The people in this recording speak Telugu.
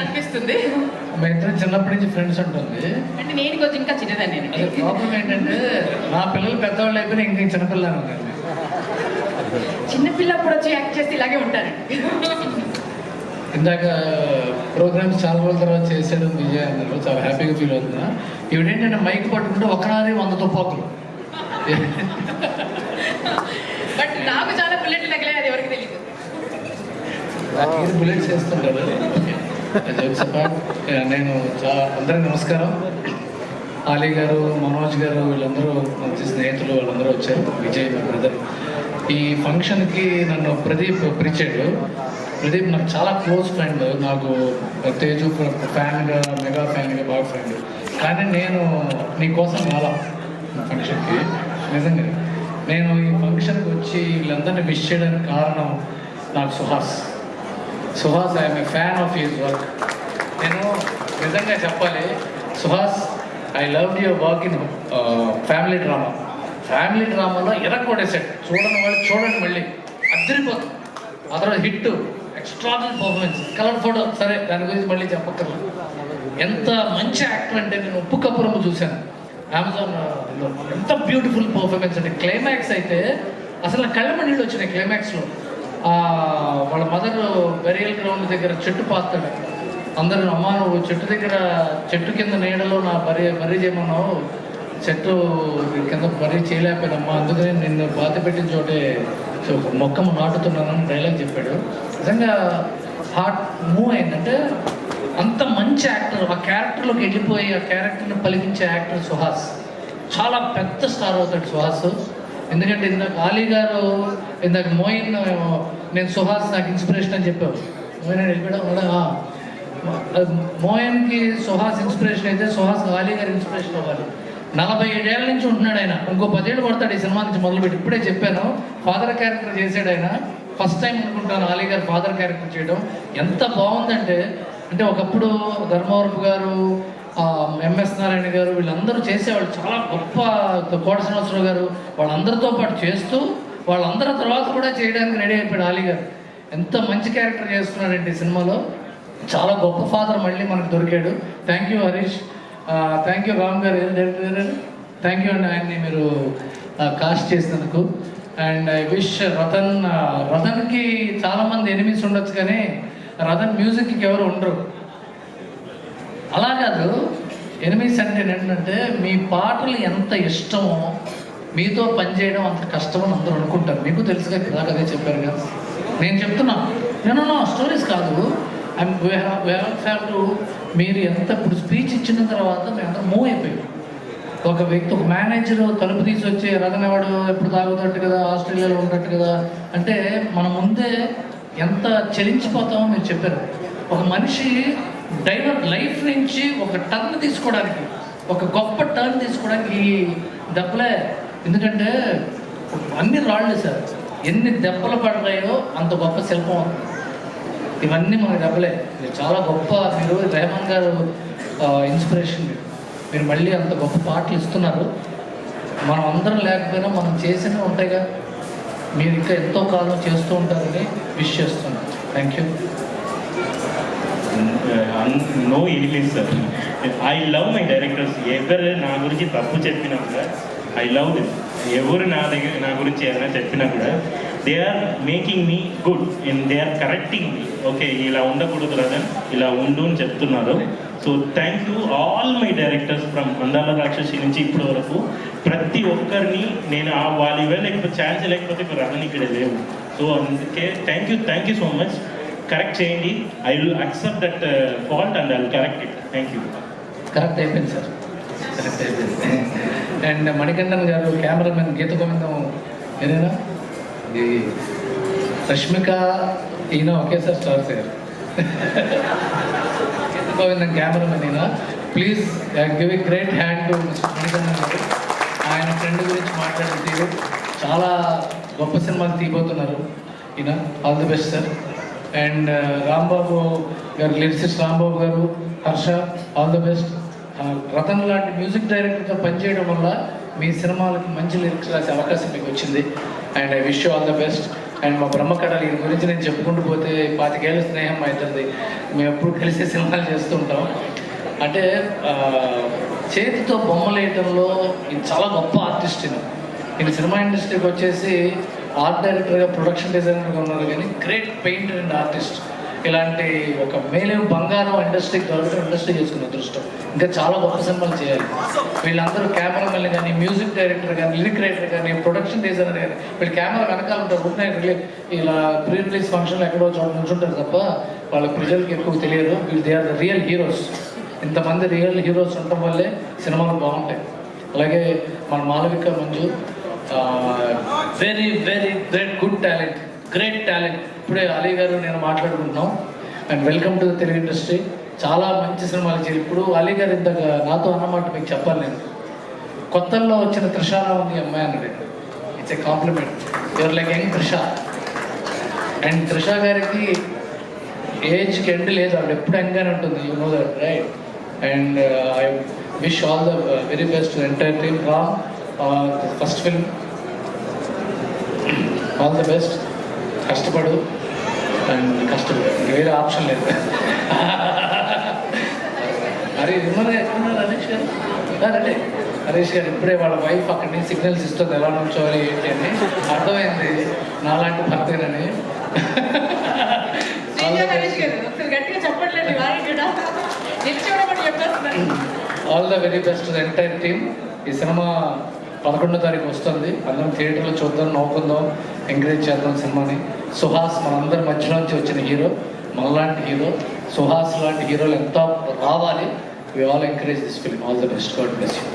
అనిపిస్తుంది మా ఇద్దరు చిన్నప్పటి నుంచి ఫ్రెండ్స్ ఉంటుంది అంటే నేను కొంచెం ఇంకా చిన్నదాన్ని అదే ప్రాబ్లం ఏంటంటే నా పిల్లలు పెద్దవాళ్ళు అయిపోయినా ఇంక ఉన్నాను చిన్నపిల్ల అప్పుడు వచ్చి యాక్ట్ చేస్తే ఇలాగే ఉంటారండి ఇందాక ప్రోగ్రామ్స్ చాలా రోజుల తర్వాత చేసాడు విజయ్ అన్నారు. చాలా హ్యాపీగా ఫీల్ అవుతున్నా. ఇవిడేంటంటే మైక్ పట్టుకుంటే ఒకనారి వంద తుపాకులు. బట్ నాకు చాలా బుల్లెట్లు తగిలాయి అది ఎవరికి తెలియదు బుల్లెట్స్ వేస్తుంటారు నేను చాలా అందరికీ నమస్కారం. ఆలీ గారు మనోజ్ గారు వీళ్ళందరూ మంచి స్నేహితులు వాళ్ళందరూ వచ్చారు. విజయ్ మా బ్రదర్. ఈ ఫంక్షన్కి నన్ను ప్రదీప్ పిలిచాడు. ప్రదీప్ నాకు చాలా క్లోజ్ ఫ్రెండ్. నాకు తేజు ఫ్యాన్గా మెగా ఫ్యాన్గా బాగా ఫ్రెండ్. కానీ నేను నీకోసం రాలా ఫంక్షన్కి. నిజంగా. నేను ఈ ఫంక్షన్కి వచ్చి వీళ్ళందరినీ విష్ చేయడానికి కారణం నాకు Suhas. Suhas I'm a fan of your work. నేను నిజంగా చెప్పాలి Suhas I love your work in family drama. Family డ్రామాలో ఎరగొడేసాడు చూడని వాళ్ళు చూడండి మళ్ళీ. అద్దరిపోతుంది ఆ తర్వాత hit. Extraordinary performance colour photo సరే దాని గురించి మళ్ళీ చెప్పక్కర్లేదు ఎంత మంచి యాక్టర్ అంటే నేను ఉప్పు కప్పురమ్మ చూశాను. అమెజాన్ ఎంత బ్యూటిఫుల్ పర్ఫార్మెన్స్ అంటే క్లైమాక్స్ అయితే అసలు నా కళ్ళ నీళ్ళు వచ్చినాయి క్లైమాక్స్లో వాళ్ళ మదర్ బెరియల్ గ్రౌండ్ దగ్గర చెట్టు పాస్తాడు. అందరూ అమ్మా నువ్వు చెట్టు దగ్గర చెట్టు కింద నీడలో నా బరి బర్రీ చేయమన్నావు. చెట్టు కింద బర్రీ చేయలేకపోయినమ్మా. అందుకని నిన్ను బాధ పెట్టిన చోటే ఒక మొక్కము నాటుతున్నానని డైలాగ్ చెప్పాడు. నిజంగా హార్ట్ మూవ్ అయిందంటే అంత మంచి యాక్టర్ ఆ క్యారెక్టర్లోకి వెళ్ళిపోయి ఆ క్యారెక్టర్ని పలికించే యాక్టర్ సుహాస్. చాలా పెద్ద స్టార్ అవుతాడు సుహాస్. ఎందుకంటే ఇందాక ఆలీ గారు ఇందాక మోయిన్ నేను సుహాస్ నాకు ఇన్స్పిరేషన్ అని చెప్పావు మోయిన్ అని వెళ్ళిపోయాడు? కూడా మోయన్కి సుహాస్ ఇన్స్పిరేషన్ అయితే సుహాస్ ఆలీ గారి ఇన్స్పిరేషన్ అవ్వాలి. నలభై ఏడేళ్ళ నుంచి ఉంటున్నాడు ఆయన. ఇంకో పదేళ్ళు పడతాడు ఈ సినిమా నుంచి మొదలుపెట్టి. ఇప్పుడే చెప్పాను ఫాదర్ క్యారెక్టర్ చేశాడు ఆయన. ఫస్ట్ టైం అనుకుంటాను ఆలీ గారు ఫాదర్ క్యారెక్టర్ చేయడం. ఎంత బాగుందంటే అంటే ఒకప్పుడు ధర్మవరపు గారు ఎంఎస్ నారాయణ గారు వీళ్ళందరూ చేసేవాళ్ళు చాలా గొప్ప కోట శ్రీనివాసరావు గారు. వాళ్ళందరితో పాటు చేస్తూ వాళ్ళందరి తర్వాత కూడా చేయడానికి రెడీ అయిపోయాడు ఆలీ గారు. ఎంత మంచి క్యారెక్టర్ చేస్తున్నాడండి సినిమాలో. చాలా గొప్ప ఫాదర్ మళ్ళీ మనకు దొరికాడు. Thank you Harish thank you Ram garu. ఏం డైరెక్టర్ థ్యాంక్ యూ అండి ఆయన్ని మీరు కాస్ట్ చేసినందుకు. అండ్ ఐ విష్ రతన్ రతన్కి చాలామంది ఎనిమిస్ ఉండొచ్చు కానీ రతన్ మ్యూజిక్కి ఎవరు ఉండరు. అలా కాదు. ఎనిమిస్ అంటే ఏంటంటే మీ పాటలు ఎంత ఇష్టమో మీతో పనిచేయడం అంత కష్టమని అందరూ అనుకుంటారు. మీకు తెలుసుగా ఇందాక అదే చెప్పారు కదా. నేను చెప్తున్నా. నేను నా స్టోరీస్ కాదు. హ్యావ్ టు మీరు ఎంత ఇప్పుడు స్పీచ్ ఇచ్చిన తర్వాత మేము అంతా మూవ్ అయిపోయాం ఒక వ్యక్తి ఒక మేనేజర్ తలుపు తీసి వచ్చి రథనవాడు ఎప్పుడు తాగుతట్టు కదా? ఆస్ట్రేలియాలో ఉన్నట్టు కదా? అంటే మన ముందే ఎంత చలించిపోతామో మీరు చెప్పారు. ఒక మనిషి డైవర్ లైఫ్ నుంచి ఒక టర్న్ తీసుకోవడానికి ఒక గొప్ప టర్న్ తీసుకోవడానికి ఈ దెబ్బలే. ఎందుకంటే అన్ని రాళ్ళు సార్. ఎన్ని దెబ్బలు పడతాయో అంత గొప్ప శిల్పం అవుతుంది ఇవన్నీ మనకు దెబ్బలే. మీరు చాలా గొప్ప మీరు రెహమాన్ గారు ఇన్స్పిరేషన్ మీరు. మీరు మళ్ళీ అంత గొప్ప పాటలు ఇస్తున్నారు. మనం అందరం లేకపోయినా మనం చేసినవి ఉంటాయిగా. మీరు ఇంకా ఎంతో కాలం చేస్తూ ఉంటారని విష్ చేస్తున్నాను. Thank you no English sir. I love my directors ఎవరు నా గురించి తప్పు చెప్పినా కూడా ఐ లవ్ దిమ్ ఎవరు నా దగ్గర నా గురించి ఏదైనా చెప్పినా కూడా they are making me good and they are correcting me okay ఇలా ఉండకూడదు రదన్ ఇలా ఉండు అని చెప్తున్నారు. So thank you all my directors from Andala Rakshasi నుంచి ఇప్పటి వరకు. ప్రతి ఒక్కరిని నేను ఆ వాళ్ళు ఇవే లేకపోతే ఛాన్స్ లేకపోతే ఇప్పుడు రదన్ ఇక్కడ లేవు. సో అందుకే thank you thank you so much correct చేయండి. I will accept that fault and I will correct it thank you correct అయిపోయింది సార్ కరెక్ట్ అయిపోయింది. అండ్ మణికంఠన్ గారు కెమెరామెన్ గీత గోవిందం ఏదైనా? ఇది రష్మిక ఈయన ఒకేసారి star sir. Geetha Govindam cameraman ఈయన. Please give a great hand to Manikandan garu. ఆయన ఫ్రెండ్ గురించి మాట్లాడే తీరు చాలా గొప్ప సినిమాలు తీయబోతున్నారు. ఈయన all the best sir and Rambabu uh, garu lyricist Rambabu garu Harsha all the best Ratan లాంటి మ్యూజిక్ డైరెక్టర్తో పనిచేయడం వల్ల మీ సినిమాలకి మంచి లిరిక్స్ రాసే అవకాశం మీకు వచ్చింది. And I wish all the best and మా బ్రహ్మకడలు ఈ గురించి నేను చెప్పుకుంటూ పోతే పాతికేళ్ళ స్నేహం అవుతుంది. మేము ఎప్పుడు కలిసి సినిమాలు చేస్తుంటాం అంటే చేతితో బొమ్మలు వేయటంలో ఇది చాలా గొప్ప ఆర్టిస్ట్ ఈయన ఈయన సినిమా ఇండస్ట్రీకి వచ్చేసి ఆర్ట్ డైరెక్టర్గా ప్రొడక్షన్ డిజైనర్గా ఉన్నారు కానీ గ్రేట్ పెయింటర్ అండ్ ఆర్టిస్ట్ ఇలాంటి ఒక మేలేం బంగారం ఇండస్ట్రీకి కాబట్టి ఇండస్ట్రీ చేసుకున్న అదృష్టం. ఇంకా చాలా గొప్ప సినిమాలు చేయాలి. వీళ్ళందరూ కెమెరామెన్లు కానీ మ్యూజిక్ డైరెక్టర్ కానీ లిరిక్ రైటర్ కానీ ప్రొడక్షన్ డిజైనర్ కానీ వీళ్ళు కెమెరా వెనకాల ఉంటారు ఉంటే రిలీ- ఇలా ప్రీ రిలీజ్ ఫంక్షన్లో ఎక్కడో చోట నుంచుంటారు తప్ప వాళ్ళ ప్రజలకు ఎక్కువ తెలియదు. వీళ్ళు they are the real heroes ఇంతమంది రియల్ హీరోస్ ఉండటం వల్లే సినిమాలు బాగుంటాయి. అలాగే మన Malavika Manju very very great good talent great talent ఇప్పుడే అలీ గారు నేను మాట్లాడుకుంటున్నాం. And welcome to the Telugu industry చాలా మంచి సినిమాలు చేయాలి ఇప్పుడు అలీ గారు ఇంతగా నాతో అన్నమాట మీకు చెప్పాలి నేను. కొత్తల్లో వచ్చిన త్రిషాలో ఉంది అమ్మాయి అన్నది it's a compliment your like young Trisha and Trisha garu ఏజ్కి ఎండ్ లేదు. ఆవిడ ఎప్పుడు యంగ్గానే ఉంటుంది. You know that right and I wish all the very best entire team Ram first film all the best కష్టపడు. And కష్టపడు ఇంక వేరే ఆప్షన్ లేదు. అరే గారు ఎక్కడున్నారు హరీష్ గారు? రండి. హరీష్ గారు ఇప్పుడే వాళ్ళ వైఫ్ అక్కడి నుంచి సిగ్నల్స్ ఇస్తుంది. ఎలా నుంచోవాలి ఏంటి అని. అర్థమైంది. నాలాంటి భర్తగానని చెప్పేస్తున్నారు. All the very best entire team ఈ సినిమా పదకొండో తారీఖు వస్తుంది. అందరం థియేటర్లో చూద్దాం నవ్వుకుందాం ఎంకరేజ్ చేద్దాం సినిమాని. సుహాస్ మనందరి మధ్యలో నుంచి వచ్చిన హీరో మనలాంటి హీరో. సుహాస్ లాంటి హీరోలు ఎంత రావాలి. We all encourage this film all the best God bless you